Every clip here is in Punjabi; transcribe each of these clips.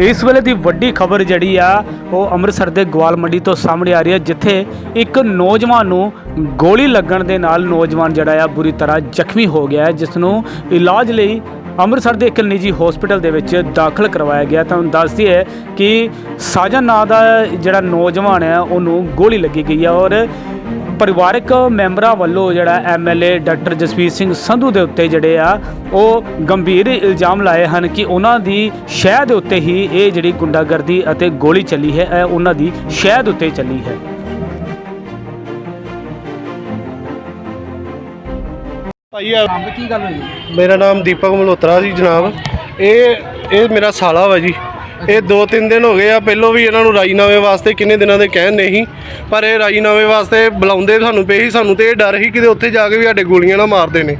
ਇਸ ਵੇਲੇ ਦੀ ਵੱਡੀ ਖਬਰ ਜਿਹੜੀ ਆ, ਉਹ ਅੰਮ੍ਰਿਤਸਰ ਦੇ ਗਵਾਲ ਮੰਡੀ ਤੋਂ ਸਾਹਮਣੇ ਆ ਰਹੀ ਹੈ, ਜਿੱਥੇ ਇੱਕ ਨੌਜਵਾਨ ਨੂੰ ਗੋਲੀ ਲੱਗਣ ਦੇ ਨਾਲ ਨੌਜਵਾਨ ਜਿਹੜਾ ਆ, ਬੁਰੀ ਤਰ੍ਹਾਂ ਜ਼ਖਮੀ ਹੋ ਗਿਆ ਜਿਸ ਨੂੰ ਇਲਾਜ ਲਈ ਅੰਮ੍ਰਿਤਸਰ ਦੇ ਇੱਕ ਨਿੱਜੀ ਹਸਪੀਟਲ ਦੇ ਵਿੱਚ ਦਾਖਲ ਕਰਵਾਇਆ ਗਿਆ ਤੁਹਾਨੂੰ ਦੱਸਦੀ ਹੈ ਕਿ ਸਾਜਨ ਨਾਂ ਦਾ ਜਿਹੜਾ ਨੌਜਵਾਨ ਹੈ, ਉਹਨੂੰ ਗੋਲੀ ਲੱਗੀ ਗਈ ਹੈ ਔਰ ਪਰਿਵਾਰਕ ਮੈਂਬਰਾਂ ਵੱਲੋਂ ਜਿਹੜਾ ਐਮਐਲਏ ਡਾਕਟਰ ਜਸਵੀਰ ਸਿੰਘ ਸੰਧੂ ਦੇ ਉੱਤੇ ਜਿਹੜੇ ਆ ਉਹ ਗੰਭੀਰ ਇਲਜ਼ਾਮ ਲਾਏ ਹਨ ਕਿ ਉਹਨਾਂ ਦੀ ਸ਼ਹਿ ਦੇ ਉੱਤੇ ਹੀ ਇਹ ਜਿਹੜੀ ਗੁੰਡਾਗਰਦੀ ਅਤੇ ਗੋਲੀ ਚੱਲੀ ਹੈ ਇਹ ਉਹਨਾਂ ਦੀ ਸ਼ਹਿ ਦੇ ਉੱਤੇ ਚੱਲੀ ਹੈ। ਭਾਈ ਆ ਕੀ ਗੱਲ ਹੋਈ? ਮੇਰਾ ਨਾਮ ਦੀਪਕ ਮਲਹੋਤਰਾ ਜੀ ਜਨਾਬ। ਇਹ ਇਹ ਮੇਰਾ ਸਾਲਾ ਵਾ ਜੀ। ਇਹ ਦੋ ਤਿੰਨ ਦਿਨ ਹੋ ਗਏ ਆ ਪਹਿਲੋਂ ਵੀ ਇਹਨਾਂ ਨੂੰ ਰਾਜੀਨਾਮੇ ਵਾਸਤੇ ਕਿੰਨੇ ਦਿਨਾਂ ਦੇ ਕਹਿਣ ਨਹੀਂ ਪਰ ਇਹ ਰਾਜੀਨਾਮੇ ਵਾਸਤੇ ਬੁਲਾਉਂਦੇ ਸਾਨੂੰ ਪਏ ਸੀ ਸਾਨੂੰ ਤੇ ਇਹ ਡਰ ਸੀ ਕਿਤੇ ਉੱਥੇ ਜਾ ਕੇ ਵੀ ਸਾਡੇ ਗੋਲੀਆਂ ਨਾ ਮਾਰਦੇ ਨੇ।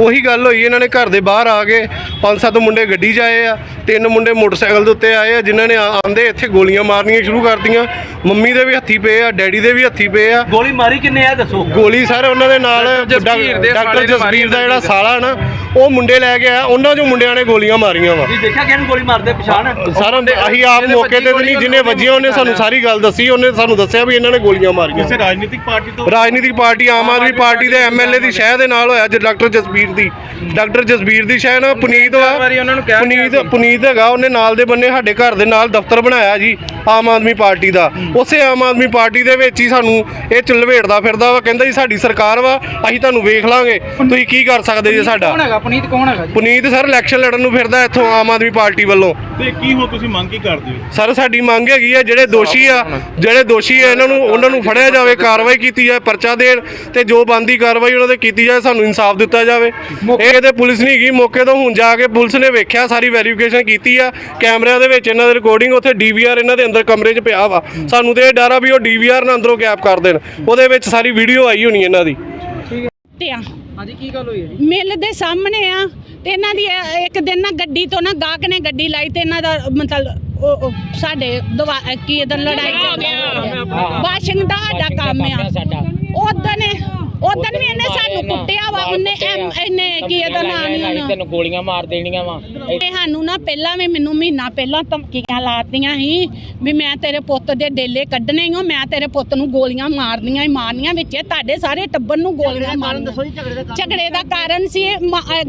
ਉਹੀ ਗੱਲ ਹੋਈ ਇਹਨਾਂ ਨੇ ਘਰ ਦੇ ਬਾਹਰ ਆ ਕੇ ਪੰਜ ਸੱਤ ਮੁੰਡੇ ਗੱਡੀ 'ਚ ਆਏ ਆ ਤਿੰਨ ਮੁੰਡੇ ਮੋਟਰਸਾਈਕਲ ਦੇ ਉੱਤੇ ਆਏ ਆ ਜਿਨ੍ਹਾਂ ਨੇ ਆਂਦੇ ਇੱਥੇ ਗੋਲੀਆਂ ਮਾਰਨੀਆਂ ਸ਼ੁਰੂ ਕਰਤੀਆਂ। ਮੰਮੀ ਦੇ ਵੀ ਹੱਥੀ ਪਏ ਆ ਡੈਡੀ ਦੇ ਵੀ ਹੱਥੀ ਪਏ ਆ। ਗੋਲੀ ਮਾਰੀ ਕਿੰਨੇ ਆ ਦੱਸੋ? ਗੋਲੀ ਸਰ ਉਹਨਾਂ ਦੇ ਨਾਲ ਡਾਕਟਰ ਜਸਬੀਰ ਦਾ ਜਿਹੜਾ ਸਾਲਾ ਨਾ ਉਹ ਮੁੰਡੇ ਲੈ ਕੇ ਆਇਆ ਉਹਨਾਂ ਚੋਂ ਮੁੰਡਿਆਂ ਨੇ ਗੋਲੀਆਂ ਮਾਰੀਆਂ ਵਾ। ਜੀ ਦੇਖਿਆ ਕਿਹਨੂੰ ਗੋਲੀ ਮਾਰਦੇ ਪਛਾਣ? ਸਾਰਾ ਅਸੀਂ ਆਪ ਮੌਕੇ ਤੇ ਨਹੀਂ ਜਿਹਨੇ ਵੱਜੀਆਂ ਉਹਨੇ ਸਾਨੂੰ ਸਾਰੀ ਗੱਲ ਦੱਸੀ ਉਹਨੇ ਸਾਨੂੰ ਦੱਸਿਆ ਵੀ ਇਹਨਾਂ ਨੇ ਗੋਲੀਆਂ ਮਾਰੀਆਂ। ਕਿਸੇ ਰਾਜਨੀਤਿਕ ਪਾਰਟੀ ਤੋਂ ਰਾਜਨੀਤਿਕ ਪਾਰਟੀ ਆਮ ਆਦਮੀ ਪਾਰਟੀ ਦੇ ਐਮਐਲਏ ਦੀ ਸ਼ਹਿ ਦੇ ਨਾਲ ਹੋਇਆ ਜੇ ਡਾਕਟਰ ਜਸਬੀਰ ਦੀ। ਡਾਕਟਰ ਜਸਬੀਰ ਦੀ ਸ਼ਹਿ ਨਾ ਪੁਨੀਤ ਵਾ। ਪੁਨੀਤ ਪੁਨੀਤ ਹੈਗਾ ਉਹਨੇ ਨਾਲ ਦੇ ਬੰਨੇ ਸਾਡੇ ਘਰ ਦੇ ਨਾਲ ਦਫ਼ਤਰ ਬਣਾਇਆ ਜੀ ਆਮ ਆਦਮੀ ਪਾਰਟੀ ਦਾ। ਉਸੇ ਆਮ ਆਦਮੀ ਪਾਰਟੀ ਦੇ ਵਿੱਚ ਹੀ ਸਾਨੂੰ ਇਹ ਚਲਵੇੜਦਾ ਫਿਰਦਾ ਵਾ ਕਹਿੰਦਾ ਜੀ ਸਾਡੀ ਸਰਕਾਰ ਵਾ ਅਸੀਂ ਤੁਹਾਨੂੰ ਵੇਖ ਲਾਂਗੇ। ਤੁਸੀਂ ਕੀ ਕਰ ਸਕਦੇ ਜੀ ਸਾਡਾ? ਹੈਗਾ? ਪੁਨੀਤ ਕੌਣ ਹੈਗਾ ਪੁਨੀਤ ਸਰ ਇਲੈਕਸ਼ਨ ਲੜਨ ਨੂੰ ਫਿਰਦਾ ਇੱਥੋਂ ਆਮ ਆਦਮੀ ਪਾਰਟੀ ਵੱਲੋਂ। ਤੇ ਕੀ ਹੋ ਤੁਸੀਂ ਮੰਗ ਕੀ ਕਰਦੇ ਹੋ? ਸਰ ਸਾਡੀ ਮੰਗ ਹੈਗੀ ਆ ਜਿਹੜੇ ਦੋਸ਼ੀ ਆ ਜਿਹੜੇ ਦੋਸ਼ੀ ਆ ਇਹਨਾਂ ਨੂੰ ਉਹਨਾਂ ਨੂੰ ਫੜਿਆ ਜਾਵੇ ਕਾਰਵਾਈ ਕੀਤੀ ਜਾਵੇ ਪਰਚਾ ਦੇਣ ਤੇ ਜੋ ਬੰਦੀ ਕਾਰਵਾਈ ਉਹਨਾਂ ਤੇ ਕੀਤੀ ਜਾਵੇ ਸਾਨੂੰ ਇਨਸਾਫ ਦਿੱਤਾ ਜਾਵੇ। ਇਹ ਤੇ ਪੁਲਿਸ ਨਹੀਂ ਗਈ। ਮੌਕੇ ਤੋਂ ਹੁਣ ਜਾ ਕੇ ਪੁਲਿਸ ਨੇ ਵੇਖਿਆ ਸਾਰੀ ਵੈਰੀਫਿਕੇਸ਼ਨ ਕੀਤੀ ਆ। ਕੈਮਰਿਆਂ ਦੇ ਵਿੱਚ ਇਹਨਾਂ ਦੀ ਰਿਕਾਰਡਿੰਗ ਉੱਥੇ ਡੀਵੀਆਰ ਇਹਨਾਂ ਦੇ ਅੰਦਰ ਕਮਰੇ 'ਚ ਪਿਆ ਵਾ। ਸਾਨੂੰ ਤੇ ਇਹ ਡਰ ਆ ਵੀ ਉਹ ਡੀਵੀਆਰ ਨਾ ਅੰਦਰੋਂ ਗੈਪ ਕਰ ਦੇਣ। ਉਹਦੇ ਵਿੱਚ ਸਾਰੀ ਵੀਡੀਓ ਆਈ ਹੋਣੀ ਇਹਨਾਂ ਦੀ। ਤੇ ਆ। ਹਾਂਜੀ ਕੀ ਗੱਲ ਹੋਈ ਹੈ ਜੀ? ਮਿਲ ਦੇ ਸਾਹਮਣੇ ਆ ਤੇ ਇਹਨਾਂ ਦੀ ਇਹ- ਇੱਕ ਦਿਨ ਨਾ ਗੱਡੀ ਤੋਂ ਨਾ ਗਾਹਕ ਨੇ ਗੱਡੀ ਲਾਈ ਤੇ ਇਹਨਾਂ ਦਾ ਮਤਲਬ ਉਹ- ਉਹ ਸਾਡੇ ਦਵਾ ਕੀ ਇਹਦਾ ਲੜਾਈ ਵਾਸ਼ਿੰਗ ਦਾ ਸਾਡਾ ਕੰਮ ਆ ਉਦੋਂ ਨੇ ਉਦੋਂ ਵੀ ਇਹਨੇ ਸਾਨੂੰ ਕੁੱਟਿਆ ਵਾ ਉਹਨੇ ਇਹਨੇ ਕੀ ਇਹਦਾ ਨਾਂ ਨਹੀਂ ਉਹਨੂੰ ਤੈਨੂੰ ਗੋਲੀਆਂ ਮਾਰ ਦੇਣੀਆਂ ਵਾ। ਇਹ ਸਾਨੂੰ ਨਾ ਪਹਿਲਾਂ ਵੀ ਮੈਨੂੰ ਮਹੀਨਾ ਪਹਿਲਾਂ ਧਮਕੀਆਂ ਲਾਤੀਆਂ ਸੀ ਵੀ ਮੈਂ ਤੇਰੇ ਪੁੱਤ ਦੇ ਡੇਲੇ ਕੱਢਣੇ ਹੀ ਮੈਂ ਤੇਰੇ ਪੁੱਤ ਨੂੰ ਗੋਲੀਆਂ ਮਾਰਨੀਆਂ ਹੀ ਮਾਰਨੀਆਂ ਵਿੱਚ। ਤੁਹਾਡੇ ਸਾਰੇ ਟੱਬਰ ਨੂੰ ਗੋਲੀਆਂ ਮਾਰਨੀਆਂ। ਝਗੜੇ ਦਾ ਕਾਰਨ ਸੀ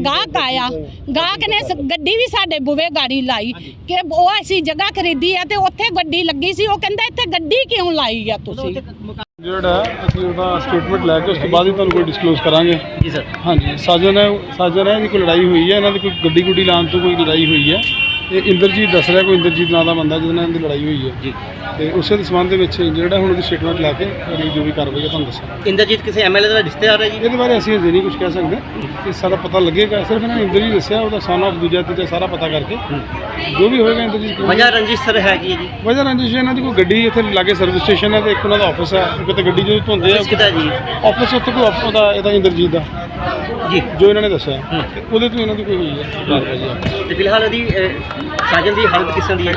ਗਾਹਕ ਆਇਆ। ਗਾਹਕ ਨੇ ਗੱਡੀ ਵੀ ਸਾਡੇ ਬੂਵੇ ਗਾੜੀ ਲਾਈ। ਕਿ ਉਹ ਅਸੀਂ ਜਗ੍ਹਾ ਖਰੀਦੀ ਆ ਤੇ ਉੱਥੇ ਗੱਡੀ ਲੱਗੀ ਸੀ ਉਹ ਕਹਿੰਦਾ ਇੱਥੇ ਗੱਡੀ ਕਿਉਂ ਲਾਈ ਆ ਤੁਸੀਂ? ਜਿਹੜਾ ਅਸੀਂ ਉਹਦਾ ਸਟੇਟਮੈਂਟ ਲੈ ਕੇ ਉਸ ਤੋਂ ਬਾਅਦ ਹੀ ਤੁਹਾਨੂੰ ਕੋਈ ਡਿਸਕਲੋਜ਼ ਕਰਾਂਗੇ। ਜੀ ਸਰ। ਹਾਂਜੀ ਸਾਜਨ ਹੈ ਸਾਜਨ ਹੈ ਇਹਦੀ ਕੋਈ ਲੜਾਈ ਹੋਈ ਹੈ ਇਹਨਾਂ ਦੀ ਕੋਈ ਗੱਡੀ ਗੁੱਡੀ ਲਾਉਣ ਤੋਂ ਕੋਈ ਲੜਾਈ ਹੋਈ ਹੈ? ਇਹ ਇੰਦਰਜੀਤ ਦੱਸ ਰਿਹਾ ਕੋਈ ਇੰਦਰਜੀਤ ਨਾਂ ਦਾ ਬੰਦਾ ਜਿਹਦੇ ਨਾਲ ਇਹਦੀ ਲੜਾਈ ਹੋਈ ਹੈ। ਜੀ। ਤੇ ਉਸੇ ਦੇ ਸੰਬੰਧ ਦੇ ਵਿੱਚ ਜਿਹੜਾ ਹੁਣ ਉਹਦੀ ਸਟੇਟਮੈਂਟ ਲੈ ਕੇ ਅਗਲੀ ਜੋ ਵੀ ਕਾਰਵਾਈ ਹੈ ਤੁਹਾਨੂੰ ਦੱਸਾਂਗੇ। ਇੰਦਰਜੀਤ ਕਿਸੇ ਐਮਐਲਏ ਦਾ ਰਿਸ਼ਤੇਦਾਰ ਹੈ ਜੀ? ਇਹਦੇ ਬਾਰੇ ਅਸੀਂ ਅਜੇ ਨਹੀਂ ਕੁਝ ਕਹਿ ਸਕਦੇ। ਇਹ ਸਾਰਾ ਪਤਾ ਲੱਗੇਗਾ। ਸਿਰਫ ਇਹਨਾਂ ਨੇ ਇੰਦਰਜੀਤ ਦੱਸਿਆ ਉਹਦਾ ਸਨ ਆਫ ਦੂਜਾ ਤੀਜਾ ਸਾਰਾ ਪਤਾ ਕਰਕੇ। ਜੋ ਵੀ ਹੋਏਗਾ ਇੰਦਰਜੀਤ ਵਜ੍ਹਾ ਰੰਜਿਸ਼ ਸਰ ਹੈਗੀ ਹੈ ਜੀ? ਵਜ੍ਹਾ ਰੰਜਿਸ਼ ਇਹਨਾਂ ਦੀ ਕੋਈ ਗੱਡੀ ਇੱਥੇ ਲਾਗੇ ਸਰਵਿਸ ਸਟੇਸ਼ਨ ਹੈ ਤੇ ਇੱਕ ਉਹਨਾਂ ਦਾ ਆਫਿਸ ਹੈ। ਕਿਤੇ ਗੱਡੀ ਜਦੋਂ ਧੁੰਦੇ ਆ ਕਿਦਾ ਜੀ? ਆਫਿਸ ਉੱਥੇ ਕੋਈ ਆਫਿਸ ਦਾ ਇਹਦਾ ਇੰਦਰਜੀਤ ਦਾ। ਜੀ। ਜੋ ਇਹਨਾਂ ਨੇ ਦੱਸਿਆ। ਤੇ ਉਹਦੇ ਤੋਂ ਇਹਨਾਂ ਦੀ ਕੋਈ ਹੋਈ ਹੈ। ਕਾਰਵਾਈ। ਤੇ ਫਿਲਹਾਲ ਇਹਦੀ ਅਹ, ਸਾਜਨ ਦੀ ਹਾਲਤ ਕਿਸ ਤਰ੍ਹਾਂ ਦੀ ਹੈ?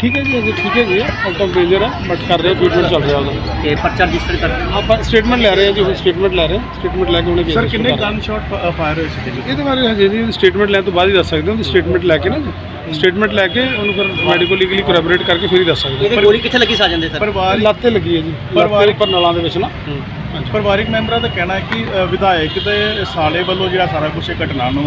ਠੀਕ ਹੈ ਜੀ ਅਜੇ ਠੀਕ ਹੈ ਜੀ। ਆਫ ਡੇਂਜਰ ਹੈ ਬਟ ਕਰ ਰਹੇ ਟ੍ਰੀਟਮੈਂਟ ਚੱਲ ਰਿਹਾ ਉਹਦਾ। ਤੇ ਪਰਚਾ ਰਜਿਸਟਰ ਕਰ ਆਪਾਂ ਸਟੇਟਮੈਂਟ ਲੈ ਰਹੇ ਹਾਂ ਜੀ ਹੁਣ ਸਟੇਟਮੈਂਟ ਲੈ ਰਹੇ। ਹਾਂ ਸਟੇਟਮੈਂਟ ਲੈ ਕੇ ਉਹਨੇ ਸਰ ਕਿੰਨੇ ਗਨ ਸ਼ਾਟ ਫਾਇਰ ਹੋਏ ਸੀ ਇਹਦੇ ਬਾਰੇ ਹਜੇ ਨਹੀਂ ਸਟੇਟਮੈਂਟ ਲੈਣ ਤੋਂ ਬਾਅਦ ਹੀ ਦੱਸ ਸਕਦੇ ਹਾਂ ਸਟੇਟਮੈਂਟ ਲੈ ਕੇ ਨਾ ਜੀ। ਸਟੇਟਮੈਂਟ ਲੈ ਕੇ ਉਹਨੂੰ ਫਿਰ ਮੈਡੀਕਲ ਲੀਗਲੀ ਕੋਰੈਬੋਰੇਟ ਕਰਕੇ ਫਿਰ ਹੀ ਦੱਸ ਸਕਦੇ ਇਹਦੀ ਗੋਲੀ ਕਿੱਥੇ ਲੱਗੀ ਸਾਜਨ ਦੇ ਸਰ? ਹਾਂ ਲੱਤੇ ਲੱਗੀ ਹੈ ਜੀ। ਪਰਿਵਾਰ- ਲੱਤੇ ਉੱਪਰ ਨਲਾਂ ਦੇ ਵਿੱਚ ਨਾ। ਪਰਿਵਾਰਿਕ ਮੈਂਬਰਾਂ ਦਾ ਕਹਿਣਾ ਹੈ ਕਿ ਅ, ਵਿਧਾਇਕ ਦੇ ਸਾਲੇ ਵੱਲੋਂ ਜਿਹੜਾ ਸਾਰਾ ਕੁਝ ਇਹ ਘਟਨਾ ਨੂੰ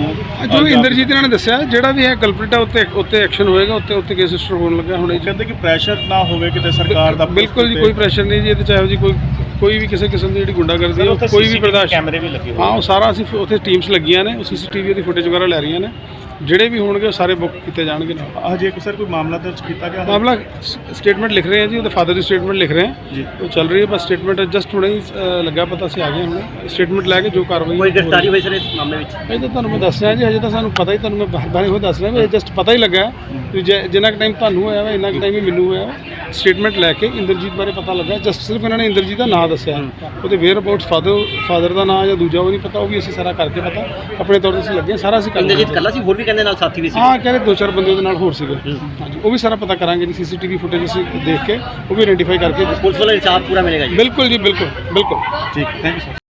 ਜੋ ਇੰਦਰਜੀਤ ਇਹਨਾਂ ਨੇ ਦੱਸਿਆ ਜਿਹੜਾ ਵੀ ਹੈ ਕਲਪ੍ਰਿਟ ਹੈ ਉੱਤੇ ਉੱਤੇ ਐਕਸ਼ਨ ਹੋਏਗਾ ਉੱਤੇ ਉੱਤੇ ਕੇਸ ਰਜਿਸਟਰ ਹੋਣ ਲੱਗਾ ਹੁਣ ਇਹ। ਕਹਿੰਦੇ ਕਿ ਪ੍ਰੈਸ਼ਰ ਨਾ ਹੋਵੇ ਕਿਤੇ ਸਰਕਾਰ ਦਾ ਬਿਲਕੁਲ ਜੀ ਕੋਈ ਪ੍ਰੈਸ਼ਰ ਨਹੀਂ ਜੀ ਇਹਦੇ ਚਾਹੇ ਜੀ ਕੋਈ ਕੋਈ ਵੀ ਕਿਸੇ ਕਿਸਮ ਦੀ ਜਿਹੜੀ ਗੁੰਡਾਗਰਦੀ ਹੈ ਉਹ ਕੋਈ ਵੀ ਬਰਦਾਸ਼ਤ ਕੈਮਰੇ ਵੀ ਲੱਗੇ ਹਾਂ ਉਹ ਸਾਰਾ ਅਸੀਂ ਉੱਥੇ ਟੀਮਸ ਲੱਗੀਆਂ ਨੇ ਉਹ ਸੀਸੀਟੀਵੀ ਦੀ ਫੁਟੇਜ ਵਗੈਰਾ ਲੈ ਰਹੀਆਂ ਨੇ। ਜਿਹੜੇ ਵੀ ਹੋਣਗੇ ਉਹ ਸਾਰੇ ਬੁੱਕ ਕੀਤੇ ਜਾਣਗੇ। ਨਾਲ ਹਜੇ ਸਰ ਕੋਈ ਮਾਮਲਾ ਦਰਜ ਕੀਤਾ ਗਿਆ ਹੈ? ਮਾਮਲਾ ਸਟੇਟਮੈਂਟ ਲਿਖ ਰਹੇ ਹਾਂ ਜੀ ਉਹਦੇ ਫਾਦਰ ਦੀ ਸਟੇਟਮੈਂਟ ਲਿਖ ਰਹੇ ਹਾਂ। ਜੀ। ਉਹ ਚੱਲ ਰਹੀ ਹੈ ਬਸ ਸਟੇਟਮੈਂਟ ਜਸਟ ਹੁਣੇ ਹੀ ਲੱਗਾ ਪਤਾ ਸੀ ਆ ਗਏ ਹੁਣੇ। ਸਟੇਟਮੈਂਟ ਲੈ ਕੇ ਜੋ ਕਾਰਵਾਈ ਕੋਈ। ਗ੍ਰਿਫਤਾਰੀ ਹੋਈ ਸਰ ਇਸ ਮਾਮਲੇ ਵਿੱਚ? ਇਹ ਤਾਂ ਤੁਹਾਨੂੰ ਮੈਂ ਦੱਸ ਰਿਹਾ ਜੀ ਹਜੇ ਤਾਂ ਸਾਨੂੰ ਪਤਾ ਹੀ ਤੁਹਾਨੂੰ ਮੈਂ ਬਾਰ ਬਾਰ ਇਹੋ ਦੱਸ ਰਿਹਾ ਵੀ ਜਸਟ ਪਤਾ ਹੀ ਲੱਗਾ ਜਿੰਨਾ ਕੁ ਟਾਈਮ ਤੁਹਾਨੂੰ ਹੋਇਆ ਵਾ ਇੰਨਾ ਕੁ ਟਾਈਮ ਹੀ ਮੈਨੂੰ ਹੋਇਆ ਵਾ। ਸਟੇਟਮੈਂਟ ਲੈ ਕੇ ਇੰਦਰਜੀਤ ਬਾਰੇ ਪਤਾ ਲੱਗਾ। ਜਸਟ ਸਿਰਫ ਇਹਨਾਂ ਨੇ ਇੰਦਰਜੀਤ ਦਾ ਨਾਂ ਦੱਸਿਆ। ਉਹਦੇ ਵੇਅਰ ਅਬਾਊਟਸ ਫਾਦਰ ਫਾਦਰ ਦਾ ਨਾਂ ਜਾਂ ਦੂਜਾ ਉਹ ਨਹੀਂ ਪਤਾ ਉਹ ਵੀ ਅਸੀਂ ਸਾਰਾ ਕਰਕੇ ਪਤਾ। ਆਪਣੇ ਤੌਰ ਤੇ ਅਸੀਂ ਲੱਗੇ ਸਾਰਾ ਅਸੀਂ ਕਰ ਇੰਦਰਜੀਤ ਕੱਲਾ ਸੀ ਹੋਰ ਵੀ ਕਹਿੰਦੇ ਨਾਲ ਸਾਥੀ ਵੀ ਸੀ। ਹਾਂ ਕਹਿੰਦੇ ਦੋ ਚਾਰ ਬੰਦੇ ਉਹਦੇ ਨਾਲ ਹੋਰ ਸੀਗੇ। ਹਾਂਜੀ ਉਹ ਵੀ ਸਾਰਾ ਪਤਾ ਕਰਾਂਗੇ ਜੀ ਸੀਸੀਟੀਵੀ ਫੁਟੇਜ ਅਸੀਂ ਦੇਖ ਕੇ ਉਹ ਵੀ ਆਇਡੈਂਟੀਫਾਈ ਕਰਕੇ ਪੁਲਿਸ ਵੱਲੋਂ ਇਨਸਾਫ ਪੂਰਾ ਮਿਲੇਗਾ ਜੀ। ਬਿਲਕੁਲ ਜੀ ਬਿਲਕੁਲ ਬਿਲਕੁਲ। ਠੀਕ ਥੈਂਕ ਯੂ